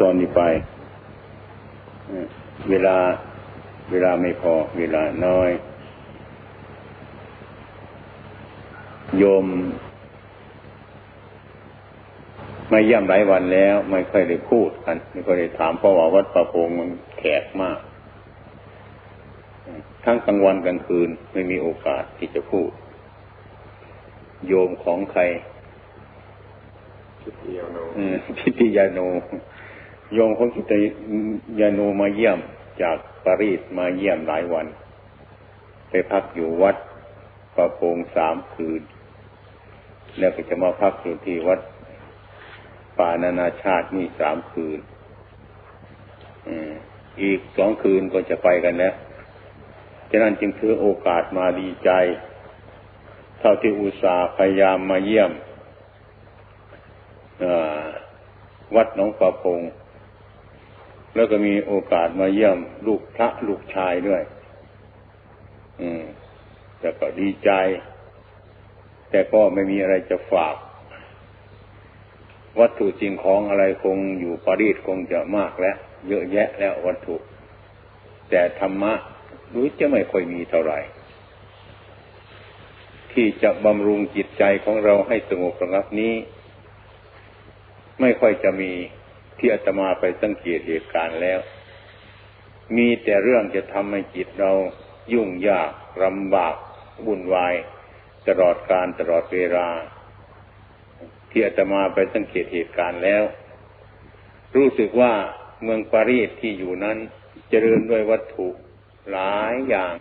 ตอนนี้ไป เวลาเวลาไม่พอ เวลาน้อย โยมมาเยี่ยมหลายวันแล้ว ไม่ค่อยได้พูดกัน ไม่ค่อยได้ถามเพราะว่าวัดประพงมันแขกมาก ทั้งกลางวันกลางคืนไม่มีโอกาสที่จะพูด โยมของใครพิติยาโนพิติยาโน โยมของพิตยาโนมาเยี่ยมจากปารีสมาเยี่ยมหลายวัน ไปพักอยู่วัดประโปงสามคืน แล้วก็จะมาพักอยู่ที่วัดป่านานาชาตินี่สามคืนอีกสองคืนก็จะไปกันแล้วฉะนั้นจึงถือโอกาสมาดีใจ เท่าที่อุตส่าห์พยายามมาเยี่ยมวัดหนองปะพง แล้วก็มีโอกาสมาเยี่ยมลูกพระลูกชายด้วย อืม แต่ก็ดีใจ แต่ก็ไม่มีอะไรจะฝาก วัตถุจริงของอะไรคงอยู่ปารีสคงจะมากแล้ว เยอะแยะแล้ววัตถุ แต่ธรรมะรู้จะไม่ค่อยมีเท่าไหร่ ที่จะบำรุงจิตใจของเราให้สงบระงับนี้ ไม่ค่อยจะมี ที่อาตมาไปสังเกตเหตุการณ์แล้ว มีแต่เรื่องจะทำให้จิตเรายุ่งยากลำบากวุ่นวาย ตลอดการตลอดเวลา ที่อาตมาไปสังเกตเหตุการณ์แล้ว รู้สึกว่าเมืองปารีสที่อยู่นั้นเจริญด้วยวัตถุหลายอย่าง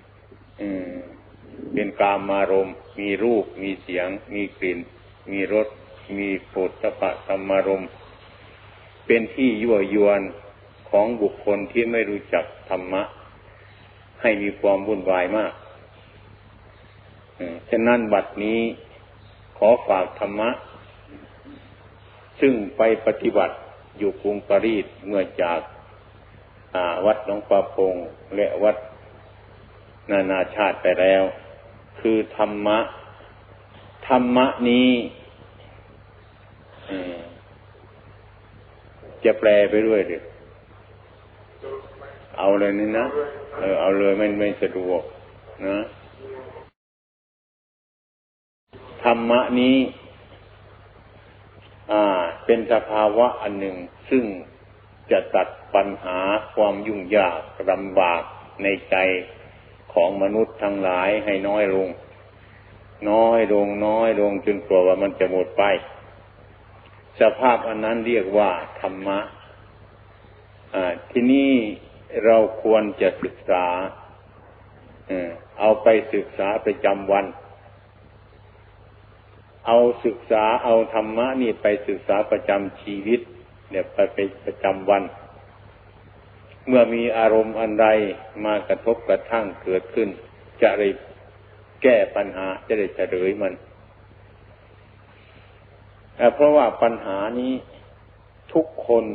เป็นกามารมมีรูป มีเสียง มีกลิ่น มีรส มีปุถะปะธรรมารม เป็นที่ยั่วยวนของบุคคลที่ไม่รู้จักธรรมะ ให้มีความวุ่นวายมากฉะนั้นบัดนี้ขอฝากธรรมะ ซึ่งไปปฏิบัติอยู่กรุงปารีสเมื่อจากวัดหลวงปาพงและวัดนานาชาติไปแล้ว คือธรรมะ ธรรมะนี้ จะแปลไปด้วยเดิเอาเลยนี่นะเออเอาเลยไม่ไม่สะดวกนะธรรมะนี้ อ่า เป็นสภาวะอันหนึ่ง ซึ่งจะตัดปัญหาความยุ่งยากลำบากในใจของมนุษย์ทั้งหลายให้น้อยลง น้อยลงน้อยลงจนกลัวว่ามันจะหมดไป สภาพอันนั้นเรียกว่าธรรมะที่นี่เราควรจะศึกษาเอาไปศึกษาประจำวัน เอาศึกษาเอาธรรมะนี่ไปศึกษาประจำชีวิต เนี่ยไปไปประจำวัน เมื่อมีอารมณ์อันใดมากระทบกระทั่งเกิดขึ้น จะได้แก้ปัญหาจะได้เฉลยมัน เพราะว่าปัญหานี้ทุกคน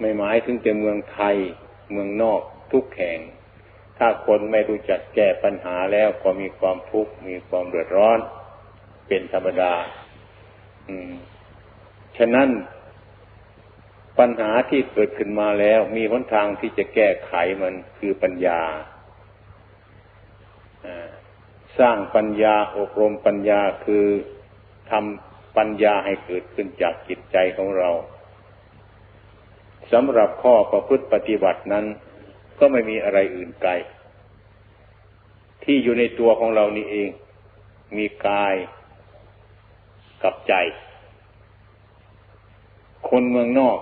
ไม่หมายถึงแต่เมืองไทย เมืองนอกทุกแห่ง ถ้าคนไม่รู้จักแก้ปัญหาแล้วก็มีความทุกข์มีความเดือดร้อน เป็นธรรมดา อืม ฉะนั้นปัญหาที่เกิดขึ้นมาแล้ว มีหนทางที่จะแก้ไขมันคือปัญญา สร้างปัญญาอบรมปัญญาคือทำปัญญาให้เกิดขึ้นจากจิตใจของเราสำหรับข้อประพฤติปฏิบัตินั้น ก็ไม่มีอะไรอื่นไกล ที่อยู่ในตัวของเรานี่เอง มีกายกับใจ คนเมืองนอก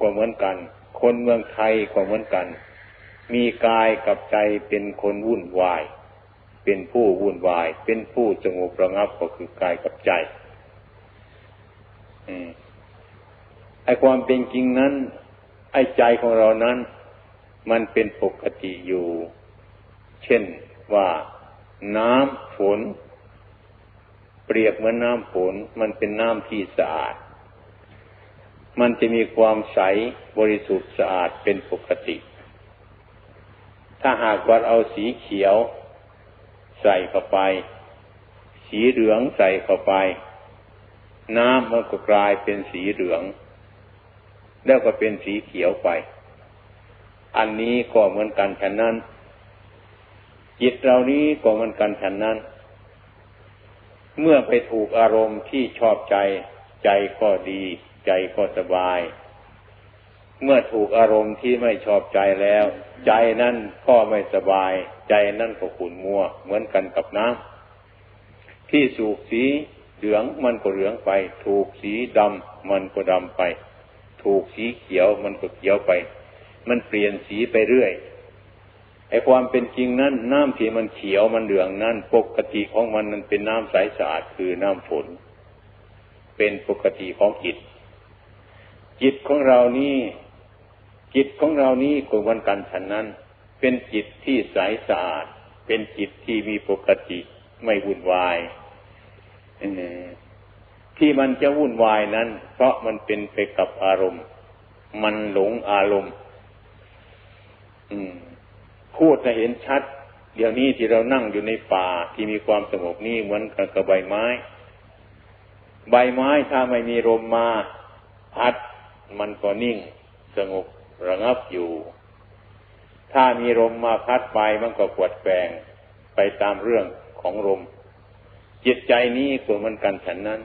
ก็เหมือนกัน คนเมืองไทยก็เหมือนกัน มีกายกับใจเป็นคนวุ่นวาย เป็นผู้วุ่นวาย เป็นผู้สงบระงับก็คือกายกับใจไอความเป็นจริงนั้น ไอใจของเรานั้น มันเป็นปกติอยู่ เช่นว่าน้ำฝน เปรียบเหมือนน้ำฝน มันเป็นน้ำที่สะอาด มันจะมีความใสบริสุทธิ์สะอาดเป็นปกติ ถ้าหากว่าเอาสีเขียว ใส่เข้าไป สีเหลืองใส่เข้าไป น้ำมันก็กลายเป็นสีเหลือง แล้วก็เป็นสีเขียวไป อันนี้ก็เหมือนกันฉะนั้น จิตเรานี้ก็เหมือนกันฉะนั้น เมื่อไปถูกอารมณ์ที่ชอบใจ ใจก็ดี ใจก็สบาย เมื่อถูกอารมณ์ที่ไม่ชอบใจแล้ว ใจนั่นก็ไม่สบาย ใจนั่นก็ขุ่นมัว เหมือนกันกับน้ำที่สูบสีเหลืองมันก็เหลืองไป ถูกสีดำมันก็ดำไป ถูกสีเขียวมันก็เขียวไป มันเปลี่ยนสีไปเรื่อยไอ้ความเป็นจริงนั้นน้ำที่มันเขียวมันเหลืองนั้นปกติของมันมันเป็นน้ำใสสะอาดคือน้ำฝนเป็นปกติของจิต จิตของเรานี่ จิตของเรานี้ก็วันกันฉันนั้น เป็นจิตที่ใสสะอาด เป็นจิตที่มีปกติไม่วุ่นวายที่มันจะวุ่นวายนั้น เพราะมันเป็นไปกับอารมณ์ มันหลงอารมณ์พูดจะเห็นชัด เดี๋ยวนี้ที่เรานั่งอยู่ในป่าที่มีความสงบนี่เหมือนกับใบไม้ ใบไม้ถ้าไม่มีลมมา พัดมันก็นิ่งสงบ ระงับอยู่ ถ้ามีลมมาพัดไปมันก็ปวดแปงไปตามเรื่องของลมจิตใจนี้ก็มันกันฉันนั้น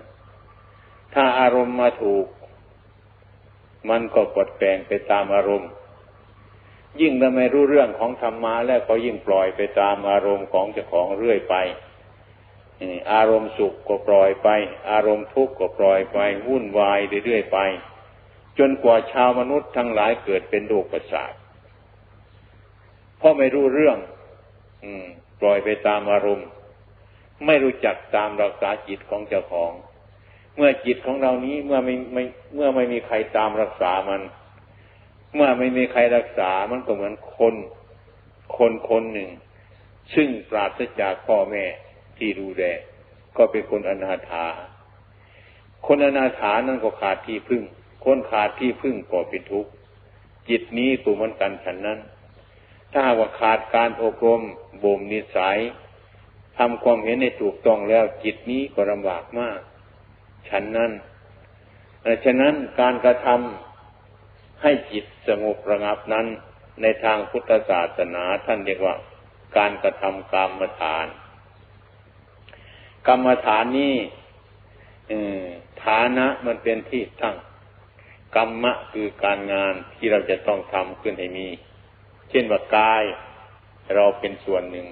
ถ้าอารมณ์มาถูก มันก็ปวดแปงไปตามอารมณ์ ยิ่งถ้าไม่รู้เรื่องของธรรมะแล้วก็ยิ่งปล่อยไปตามอารมณ์ของเจ้าของเรื่อยไปอารมณ์สุขก็ปล่อยไป อารมณ์ทุกข์ก็ปล่อยไป วุ่นวายเรื่อยๆไป จนกว่าชาวมนุษย์ทั้งหลายเกิดเป็นโรคประสาทเพราะไม่รู้เรื่อง อืม ปล่อยไปตามอารมณ์ ไม่รู้จักตามรักษาจิตของเจ้าของ เมื่อจิตของเรานี้เมื่อไม่ไม่เมื่อไม่มีใครตามรักษามัน เมื่อไม่มีใครรักษามันก็เหมือนคน คนคนหนึ่ง ซึ่งปราศจากพ่อแม่ที่ดูแลก็เป็นคนอนาถา คนอนาถานั้นก็ขาดที่พึ่ง คนขาดที่พึ่งก็เป็นทุกข์จิตนี้ตัวมันกันฉันนั้น ถ้าว่าขาดการอบรมบ่มนิสัยทำความเห็นในถูกต้องแล้วจิตนี้ก็ลำบากมาก ฉันนั้นฉะนั้นการกระทำให้จิตสงบระงับนั้น ในทางพุทธศาสนาท่านเรียกว่า การกระทำกรรมฐาน กรรมฐานนี้ฐานะมันเป็นที่ตั้ง กรรมะคือการงานที่เราจะต้องทำขึ้นให้มี เช่นว่ากายเราเป็นส่วนหนึ่ง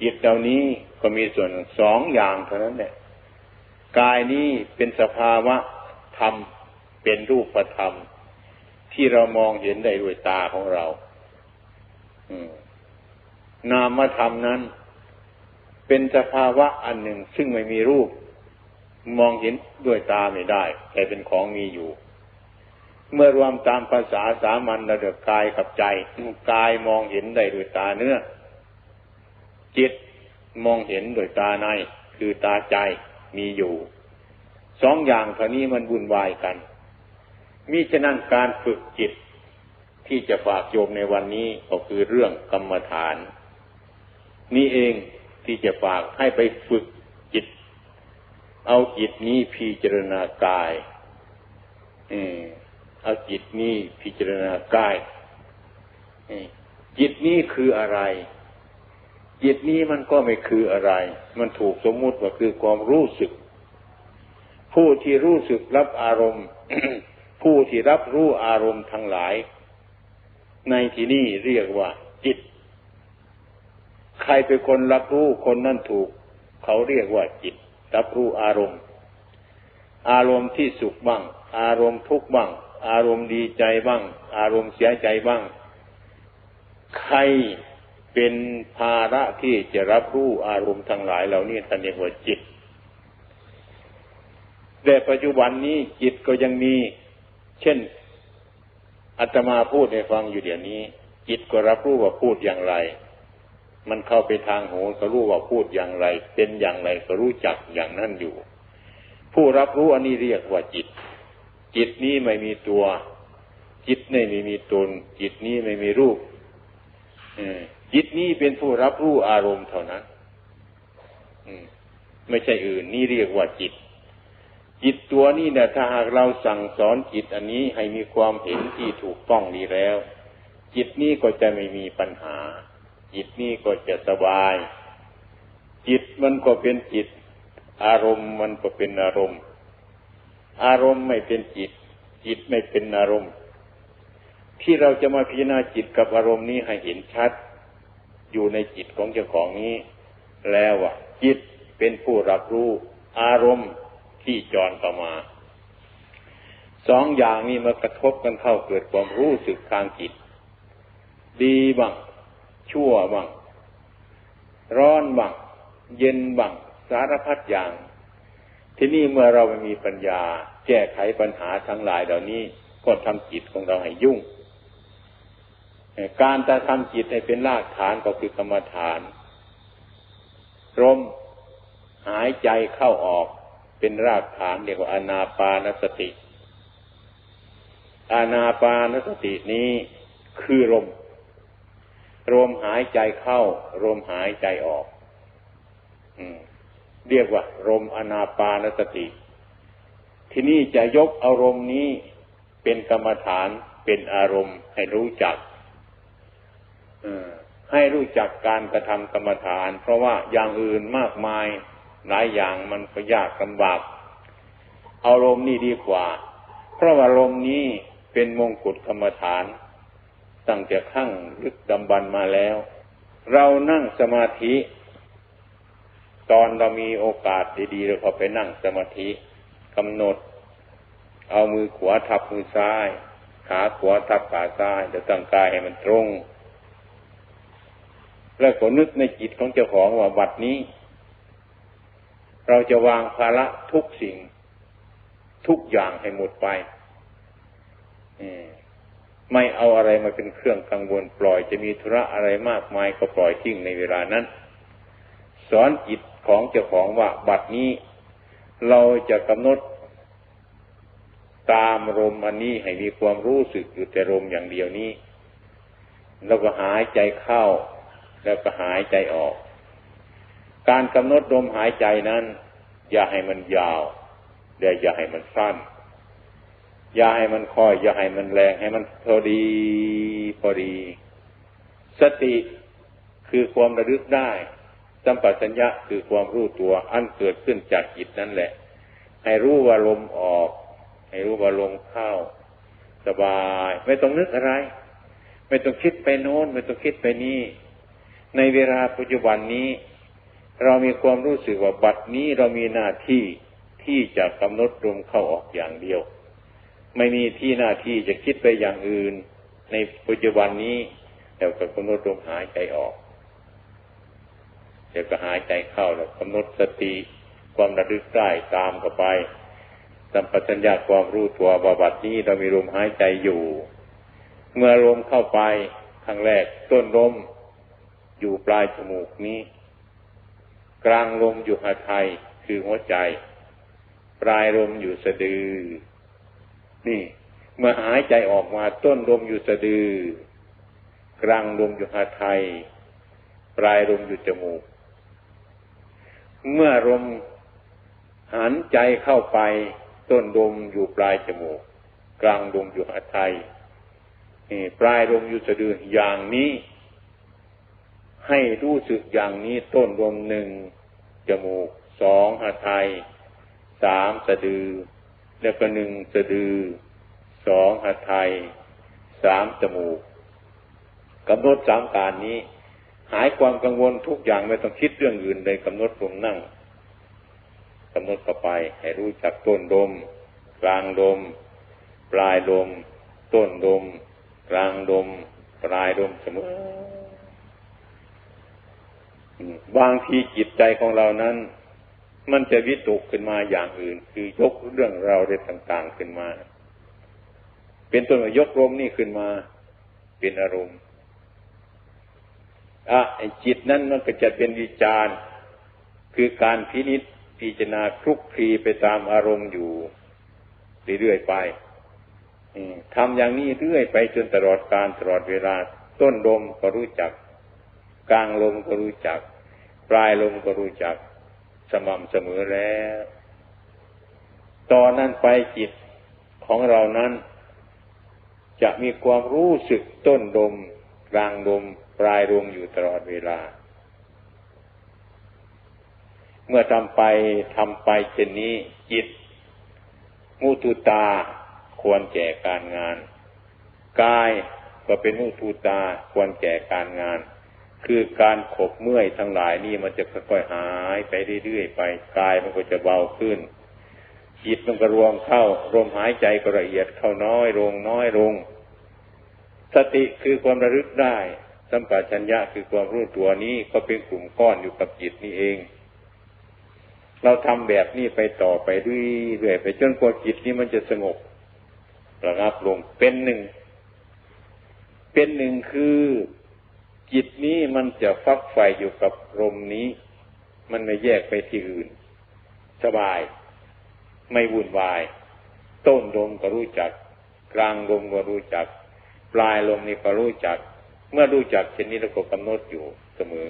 จิตเหล่านี้ก็มีส่วนสองอย่างเท่านั้นแหละกายนี้เป็นสภาวะธรรมเป็นรูปธรรม ที่เรามองเห็นได้ด้วยตาของเรานามธรรมนั้น เป็นสภาวะอันหนึ่งซึ่งไม่มีรูป มองเห็นด้วยตาไม่ได้ แต่เป็นของมีอยู่ เมื่อรวมตามภาษาสามัญระดับกายกับใจกายมองเห็นได้ด้วยตาเนื้อ จิตมองเห็นด้วยตาใน คือตาใจมีอยู่สองอย่างเท่านี้มันวุ่นวายกันมิฉะนั้นการฝึกจิตที่จะฝากโยมในวันนี้ก็คือเรื่องกรรมฐาน นี่เองที่จะฝากให้ไปฝึกจิต เอาจิตนี้พิจารณากาย อืม เอาจิตนี้พิจารณากายจิตนี้คืออะไร จิตนี้มันก็ไม่คืออะไร มันถูกสมมุติว่าคือความรู้สึก ผู้ที่รู้สึกรับอารมณ์ ผู้ที่รับรู้อารมณ์ทั้งหลาย ในที่นี้เรียกว่า จิต ใครเป็นคนรับรู้คนนั้นถูก เขาเรียกว่าจิต รับรู้อารมณ์ อารมณ์ที่สุขบ้าง อารมณ์ทุกข์บ้าง อารมณ์ดีใจบ้าง อารมณ์เสียใจบ้าง ใครเป็นภาระที่จะรับรู้อารมณ์ทั้งหลายเหล่านี้ท่านเรียกว่าจิต แต่ปัจจุบันนี้จิตก็ยังมี เช่นอาตมาพูดให้ฟังอยู่เดี๋ยวนี้ จิตก็รับรู้ว่าพูดอย่างไร มันเข้าไปทางหูก็รู้ว่าพูดอย่างไร เป็นอย่างไรก็รู้จักอย่างนั้นอยู่ ผู้รับรู้อันนี้เรียกว่าจิต จิตนี้ไม่มีตัว จิตนี้ไม่มีตน จิตนี้ไม่มีรูปจิตนี้เป็นผู้รับรู้อารมณ์เท่านั้นไม่ใช่อื่น นี่เรียกว่าจิต จิตตัวนี้เนี่ยถ้าหากเราสั่งสอนจิตอันนี้ให้มีความเห็นที่ถูกต้องดีแล้ว จิตนี้ก็จะไม่มีปัญหา จิตนี้ก็จะสบาย จิตมันก็เป็นจิต อารมณ์มันก็เป็นอารมณ์ อารมณ์ไม่เป็นจิต จิตไม่เป็นอารมณ์ ที่เราจะมาพิจารณาจิตกับอารมณ์นี้ให้เห็นชัด อยู่ในจิตของเจ้าของนี้ แล้วอะจิตเป็นผู้รับรู้ อารมณ์ที่จรต่อมาสองอย่างนี้มากระทบกันเข้าเกิดความรู้สึกทางจิต ดีบ้างชั่วบ้างร้อนบ้างเย็นบ้างสารพัดอย่าง ที่นี่เมื่อเราไม่มีปัญญา แก้ไขปัญหาทั้งหลายเหล่านี้ก็ทำจิตของเราให้ยุ่ง การจะทำจิตให้เป็นรากฐานก็คือกรรมฐานลมหายใจเข้าออกเป็นรากฐานเรียกว่าอนาปานสติ อานาปานสตินี้คือลมลมหายใจเข้าลมหายใจออก เรียกว่าลมอนาปานสติ ที่นี่จะยกอารมณ์นี้เป็นกรรมฐานเป็นอารมณ์ให้รู้จักให้รู้จักการกระทำกรรมฐาน เพราะว่าอย่างอื่นมากมายหลายอย่างมันก็ยากลำบากอาลมณ์นี่ดีกว่า เพราะว่าลมณ์นี้เป็นมงกุฎกรรมฐาน ตั้งแต่ขั้งลึกดำบันมาแล้ว เรานั่งสมาธิ ตอนเรามีโอกาสดีๆเราก็ไปนั่งสมาธิกำหนด เอามือขวาทับมือซ้าย ขาขวาทับขาซ้ายจะตั้งกายให้มันตรง แล้วก็นึกในจิตของเจ้าของว่าบัดนี้ เราจะวางภาระทุกสิ่ง ทุกอย่างให้หมดไปไม่เอาอะไรมาเป็นเครื่องกังวลปล่อยจะมีธุระอะไรมากมายก็ปล่อยทิ้งในเวลานั้น สอนจิต ของเจ้าของว่าบัดนี้ เราจะกำหนดตามลมอันนี้ให้มีความรู้สึกอยู่แต่ลมอย่างเดียวนี้ แล้วก็หายใจเข้า แล้วก็หายใจออก การกำหนดลมหายใจนั้น อย่าให้มันยาวเดี๋ยวอย่าให้มันสั้น อย่าให้มันค่อย อย่าให้มันแรงให้มันพอดีพอดี สติคือความระลึกได้ สัมปชัญญะคือความรู้ตัวอันเกิดขึ้นจากจิตนั่นแหละ ให้รู้ว่าลมออก ให้รู้ว่าลมเข้า สบาย ไม่ต้องนึกอะไร ไม่ต้องคิดไปโน้น ไม่ต้องคิดไปนี่ ในเวลาปัจจุบันนี้ เรามีความรู้สึกว่าบัดนี้เรามีหน้าที่ที่จะกำหนดลมเข้าออกอย่างเดียว ไม่มีที่หน้าที่จะคิดไปอย่างอื่น ในปัจจุบันนี้เราก็กำหนดลมหายใจออก เดี๋ยวก็หายใจเข้าแล้วกำหนดสติความระลึกได้ตามเข้าไปสัมปชัญญะความรู้ตัวว่าบัดนี้เรามีลมหายใจอยู่ เมื่อลมเข้าไปครั้งแรกต้นลมอยู่ปลายจมูกนี้ กลางลมอยู่หาไทยคือหัวใจ ปลายลมอยู่สะดือ นี่ เมื่อหายใจออกมาต้นลมอยู่สะดือ กลางลมอยู่หาไทย ปลายลมอยู่จมูก เมื่อลมหันใจเข้าไปต้นลมอยู่ปลายจมูก กลางลมอยู่หาไทยปลายลมอยู่สะดืออย่างนี้ ให้รู้สึกอย่างนี้ต้นลมหนึ่งจมูกสองหาไทยสามสะดือ แล้วก็หนึ่งสะดือสองหาไทยสามจมูกกำหนดสามการนี้ หายความกังวลทุกอย่างไม่ต้องคิดเรื่องอื่นเลยกำหนดลมนั่งกำหนดเข้าไป ให้รู้จักต้นลมกลางลมปลายลมต้นลมกลางลมปลายลมเสมอบางทีจิตใจของเรานั้น มันจะวิตกขึ้นมาอย่างอื่น คือยกเรื่องเราเรื่องต่าง ๆขึ้นมา เป็นต้นว่ายกลมนี่ขึ้นมา เป็นอารมณ์ อะจิตนั้นมันก็จะเป็นวิจารณ์คือการพินิษพิจารณาคลุกคลีไปตามอารมณ์อยู่เรื่อยๆไปทำอย่างนี้เรื่อยไปจนตลอดการตลอดเวลา ต้นลมก็รู้จัก กลางลมก็รู้จัก ปลายลมก็รู้จัก สม่ำเสมอแล้ว ตอนนั้นไปจิตของเรานั้น จะมีความรู้สึกต้นดมกลางดม ปลายดมอยู่ตลอดเวลา เมื่อทำไปทำไปเช่นนี้ จิต มุตุตาควรแก่การงาน กายก็เป็นมุตุตาควรแก่การงาน คือการขบเมื่อยทั้งหลายนี่มันจะค่อยๆหายไปเรื่อยๆไปกายมันก็จะเบาขึ้นจิตมันก็รวมเข้าลมหายใจก็ละเอียดเข้าน้อยลงน้อยลง สติคือความระลึกได้ สัมปชัญญะคือความรู้ตัวนี้ก็เป็นกลุ่มก้อนอยู่กับจิตนี่เอง เราทำแบบนี้ไปต่อไปเรื่อยๆไปจนกว่าจิตนี้มันจะสงบระงับลงเป็นหนึ่ง เป็นหนึ่งคือจิตนี้มันจะฟักไฟอยู่กับลมนี้ มันไม่แยกไปที่อื่น สบาย ไม่วุ่นวาย ต้นลมก็รู้จัก กลางลมก็รู้จัก ปลายลมนี่ก็รู้จัก เมื่อรู้จักเช่นนี้เราก็กำหนดอยู่เสมอ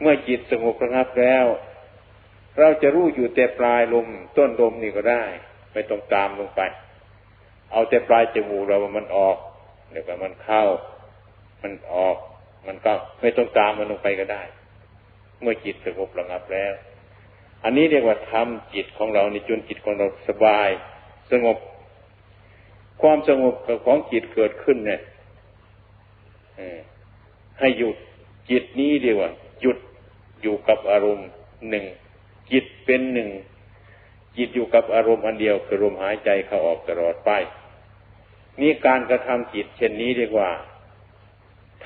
เมื่อจิตสงบระงับแล้ว เราจะรู้อยู่แต่ปลายลมต้นลมนี่ก็ได้ ไม่ต้องตามลงไป เอาแต่ปลายจมูกเรามันออกเดี๋ยวก็มันเข้า มันออก มันก็ไม่ต้องตามมันลงไปก็ได้ เมื่อจิตสงบระงับแล้ว อันนี้เรียกว่าทำจิตของเราในจนจิตของเราสบาย สงบความสงบกับของจิตเกิดขึ้นเนี่ย ให้หยุดจิตนี้เรียวหยุดอยู่กับอารมณ์หนึ่งจิตเป็นหนึ่งจิตอยู่กับอารมณ์อันเดียวคือลมหายใจเข้าออกตลอดไปนี่การกระทำจิตเช่นนี้เรียกว่า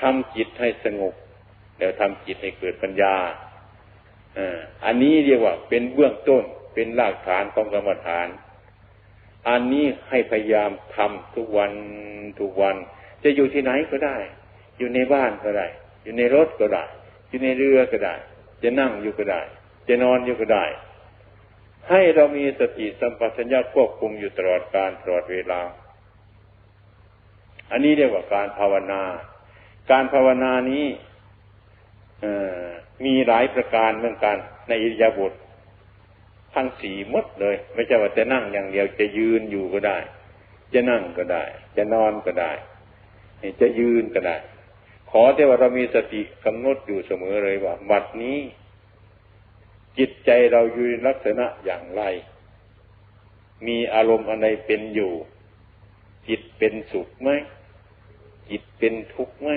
ทำจิตให้สงบแล้วทำจิตให้เกิดปัญญาอันนี้เรียกว่าเป็นเบื้องต้นเป็นรากฐานของกรรมฐาน อันนี้ให้พยายามทำทุกวันทุกวัน จะอยู่ที่ไหนก็ได้ อยู่ในบ้านก็ได้ อยู่ในรถก็ได้ อยู่ในเรือก็ได้ จะนั่งอยู่ก็ได้ จะนอนอยู่ก็ได้ ให้เรามีสติสัมปชัญญะควบคุมอยู่ตลอดการตลอดเวลา อันนี้เรียกว่าการภาวนา การภาวนานี้มีหลายประการเหมือนกัน ในอิริยาบถทั้งสี่มดเลย ไม่ใช่ว่าจะนั่งอย่างเดียวจะยืนอยู่ก็ได้ จะนั่งก็ได้ จะนอนก็ได้ จะยืนก็ได้ อแต่ว่าเรามีสติกำหนดอยู่เสมอเลยว่าบัดนี้ จิตใจเราอยู่ในลักษณะอย่างไร มีอารมณ์อะไรเป็นอยู่ จิตเป็นสุขไหมจิตเป็นทุกข์ไหม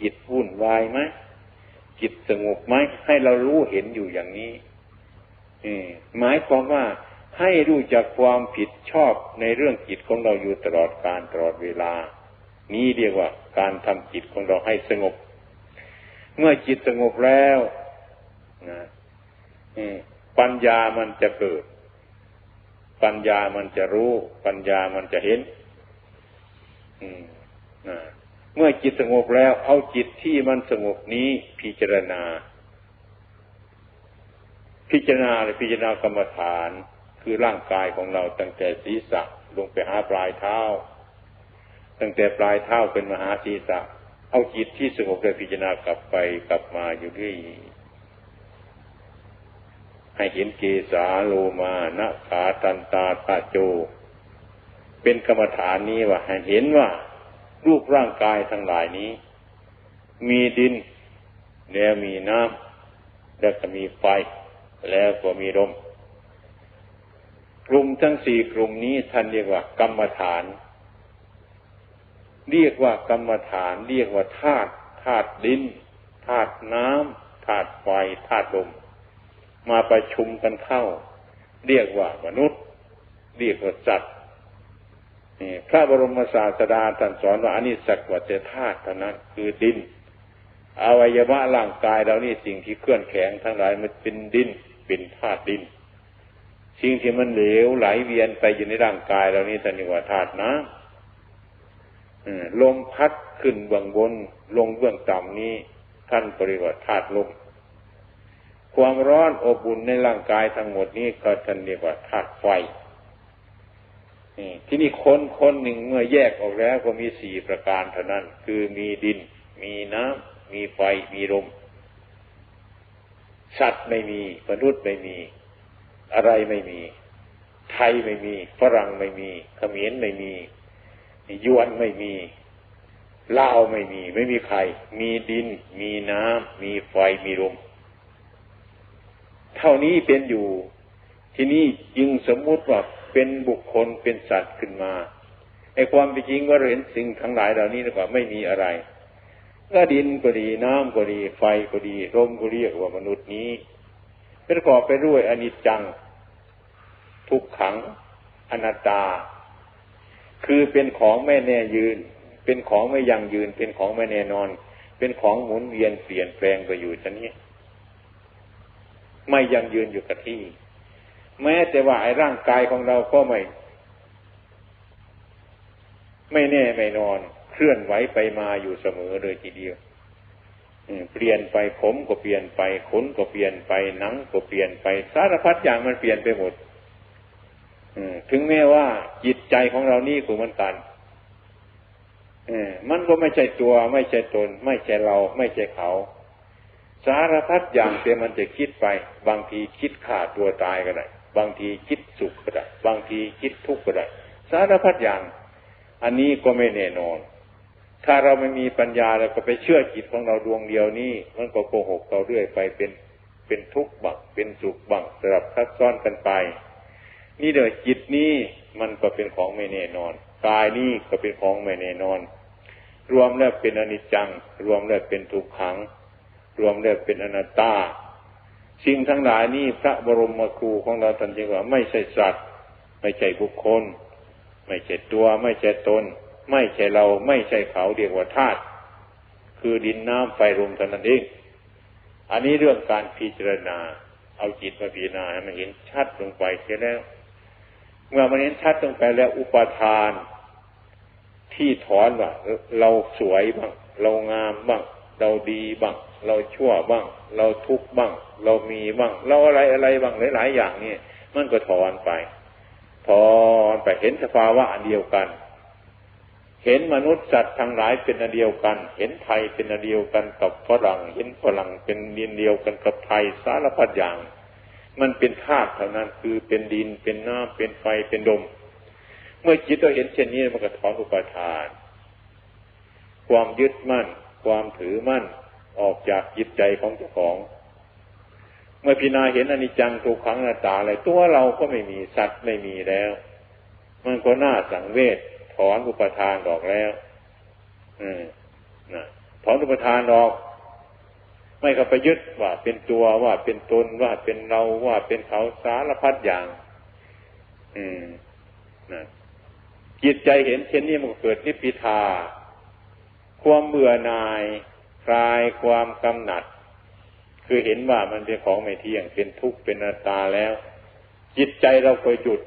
จิตวุ่นวายไหมจิตสงบไหมให้เรารู้เห็นอยู่อย่างนี้หมายความว่าให้รู้จักความผิดชอบในเรื่องจิตของเราอยู่ตลอดการตลอดเวลา นี้เรียกว่า การทำจิตของเราให้สงบ เมื่อจิตสงบแล้วนะปัญญามันจะเกิด ปัญญามันจะรู้ ปัญญามันจะเห็นเมื่อจิตสงบแล้ว เอาจิตที่มันสงบนี้พิจารณา พิจารณาเลยพิจารณากรรมฐาน คือร่างกายของเราตั้งแต่ศีรษะลงไปหาปลายเท้า ตั้งแต่ปลายเท้าเป็นมหาศีรษะ เอาจิตที่สงบเลยพิจารณากลับไปกลับมาอยู่ที่ให้เห็นเกสาโลมานะขาตันตาตาโจ เป็นกรรมฐานนี้ว่าให้เห็นว่ารูปร่างกายทั้งหลายนี้ มีดิน แล้วมีน้ำแล้วก็มีไฟ แล้วก็มีลมกลุ่มทั้งสี่กลุ่มนี้ท่านเรียกว่ากรรมฐาน เรียกว่ากรรมฐาน เรียกว่าธาตุธาตุดินธาตุน้ำธาตุไฟธาตุลมมาประชุมกันเข้า เรียกว่ามนุษย์ เรียกว่าสัตว์พระบรมศาสดาท่านสอนว่าอันนี้สักวัตธาตุเท่านั้นคือดิน อวัยวะร่างกายเรานี่สิ่งที่เคลื่อนแข็งทั้งหลายมันเป็นดินเป็นธาตุดิน สิ่งที่มันเหลวไหลเวียนไปอยู่ในร่างกายเรานี่ท่านเรียกว่าธาตุน้ำ ลมพัดขึ้นเบื้องบน ลงเบื้องต่ำนี้ ท่านปริวัติธาตุลมความร้อนอบอุ่นในร่างกายทั้งหมดนี้ก็ท่านเรียกว่าธาตุไฟที่นี่คนคนหนึ่งเมื่อแยกออกแล้วก็มีสี่ประการเท่านั้น คือมีดิน มีน้ำมีไฟมีลมสัตว์ไม่มีมนุษย์ไม่มี อะไรไม่มี ไทยไม่มี ฝรั่งไม่มีเขมรไม่มี ยวนไม่มีเล่าไม่มี ไม่มีใคร มีดิน มีน้ำมีไฟมีลมเท่านี้เป็นอยู่ ที่นี่จึงสมมุติว่าเป็นบุคคลเป็นสัตว์ขึ้นมาไอ้ความเป็นจริงว่าเห็นสิ่งทั้งหลายเหล่านี้ว่าไม่มีอะไรก็ดินก็ดีน้ำก็ดี ไฟก็ดีลมก็เรียกว่ามนุษย์นี้ประกอบไปด้วยอนิจจัง ทุกขัง อนัตตา คือเป็นของไม่แน่ยืน เป็นของไม่ยั่งยืน เป็นของไม่แน่นอน เป็นของหมุนเวียนเปลี่ยนแปลงไปอยู่ชนี้ ไม่ยั่งยืนอยู่กับที่ แม้แต่ว่าไอ้ร่างกายของเราก็ไม่ ไม่แน่ไม่นอน เคลื่อนไหวไปมาอยู่เสมอเลยทีเดียวเปลี่ยนไปผมก็เปลี่ยนไปขนก็เปลี่ยนไปหนังก็เปลี่ยนไปสารพัดอย่างมันเปลี่ยนไปหมด ถึงแม้ว่าจิตใจของเรานี่ก็เหมือนกันมันก็ไม่ใช่ตัว ไม่ใช่ตน ไม่ใช่เรา ไม่ใช่เขา สารพัดอย่างแต่มันจะคิดไป บางทีคิดฆ่าตัวตายก็ได้บางทีคิดสุขก็ได้บางทีคิดทุกข์ก็ได้สารพัดอย่าง อันนี้ก็ไม่แน่นอน ถ้าเราไม่มีปัญญาเราก็ไปเชื่อจิตของเราดวงเดียวนี้มันก็โกหกเราเรื่อยไปเป็นเป็นทุกข์บังเป็นสุขบังสลับซับซ้อนกันไป นี่เดี๋ยวจิตนี้มันก็เป็นของไม่แน่นอนกายนี้ก็เป็นของไม่แน่นอน รวมแล้วเป็นอนิจจัง รวมแล้วเป็นทุกขัง รวมแล้วเป็นอนัตตา สิ่งทั้งหลายนี้พระบรมครูของเราท่านจึงว่าไม่ใช่สัตว์ ไม่ใช่บุคคล ไม่ใช่ตัว ไม่ใช่ตน ไม่ใช่เราไม่ใช่เขาเรียกว่าธาตุคือดินน้ำไฟลมเท่านั้นเองอันนี้เรื่องการพิจารณา เอาจิตมาพิจารณาให้มันเห็นชัดลงไปเสียแล้ว เมื่อมันเห็นชัดลงไปแล้วอุปทาน ที่ถอนว่าเราสวยบ้าง เรางามบ้าง เราดีบ้าง เราชั่วบ้าง เราทุกข์บ้าง เรามีบ้าง เราอะไรอะไรบ้างหลายๆอย่างนี่มันก็ถอนไป ถอนไปเห็นสภาวะอันเดียวกัน เห็นมนุษย์สัตว์ทั้งหลายเป็นอันเดียวกัน เห็นไทยเป็นอันเดียวกันกับฝรั่ง เห็นฝรั่งเป็นดินเดียวกันกับไทยสารพัดอย่าง มันเป็นธาตุเท่านั้นคือเป็นดินเป็นน้ำเป็นไฟเป็นลมเมื่อจิตเราเห็นเช่นนี้มันก็ถอนอุปทาน ความยึดมั่น ความถือมั่นออกจากจิตใจของเจ้าของ เมื่อพิจารณาเห็นอนิจจังทุกขังนาตาอะไรตัวเราก็ไม่มีสัตว์ไม่มีแล้ว มันก็น่าสังเวชถอนอุปทานออกแล้ว อืมนะถอนอุปทานออก ไม่ก็ไปยึดว่าเป็นตัวว่าเป็นตนว่าเป็นเราว่าเป็นเขาสารพัดอย่าง อืมนะจิตใจเห็นเช่นนี้มันเกิดนิพพิทา ความเบื่อหน่ายคลายความกำหนัด คือเห็นว่ามันเป็นของไม่เที่ยงเป็นทุกข์เป็นอนัตตาแล้ว จิตใจเราก็หยุด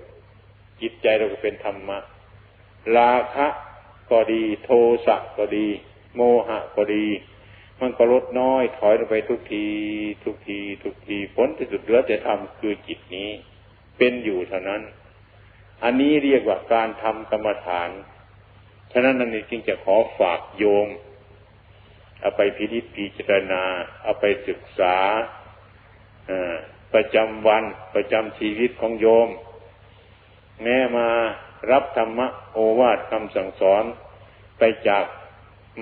จิตใจเราก็เป็นธรรมะราคะก็ดี โทสะก็ดี โมหะก็ดี มันก็ลดน้อยถอยลงไปทุกที ทุกที ทุกทีผลที่สุดเหลือแต่ทำคือจิตนี้ เป็นอยู่เท่านั้น อันนี้เรียกว่าการทำกรรมฐาน ฉะนั้นนั่นจึงจะขอฝากโยมเอาไปพิจิตพิจารณา เอาไปศึกษาประจำวันประจำชีวิตของโยม แม้มารับธรรมะโอวาทคำสั่งสอนไปจาก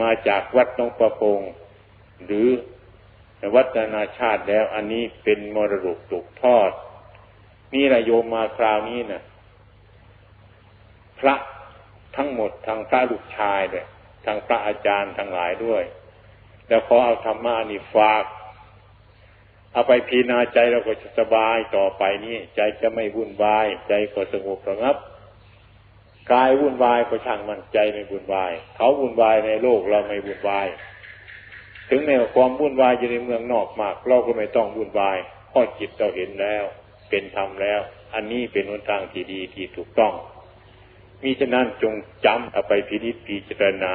มาจากวัดนงประพง หรือวัฒนาชาติแล้วอันนี้เป็นมรดกตกทอด นี่ระโยมมาคราวนี้นะพระทั้งหมดทางพระลูกชายเลยทางพระอาจารย์ทั้งหลายด้วย แล้วขอเอาธรรมะนี่ฝาก เอาไปพีนาใจเราก็จะสบายต่อไปนี้ใจจะไม่วุ่นวาย ใจก็สงบระงับกายวุ่นวายก็ช่างมันใจไม่วุ่นวาย เขาวุ่นวายในโลกเราไม่วุ่นวาย ถึงแม้ความวุ่นวายอยู่ในเมืองนอกมาก เราก็ไม่ต้องวุ่นวายเพราะจิตเราเห็นแล้ว เป็นธรรมแล้ว อันนี้เป็นหนทางที่ดีที่ถูกต้อง มีฉะนั้นจงจำเอาไปพิจิตพิจารณา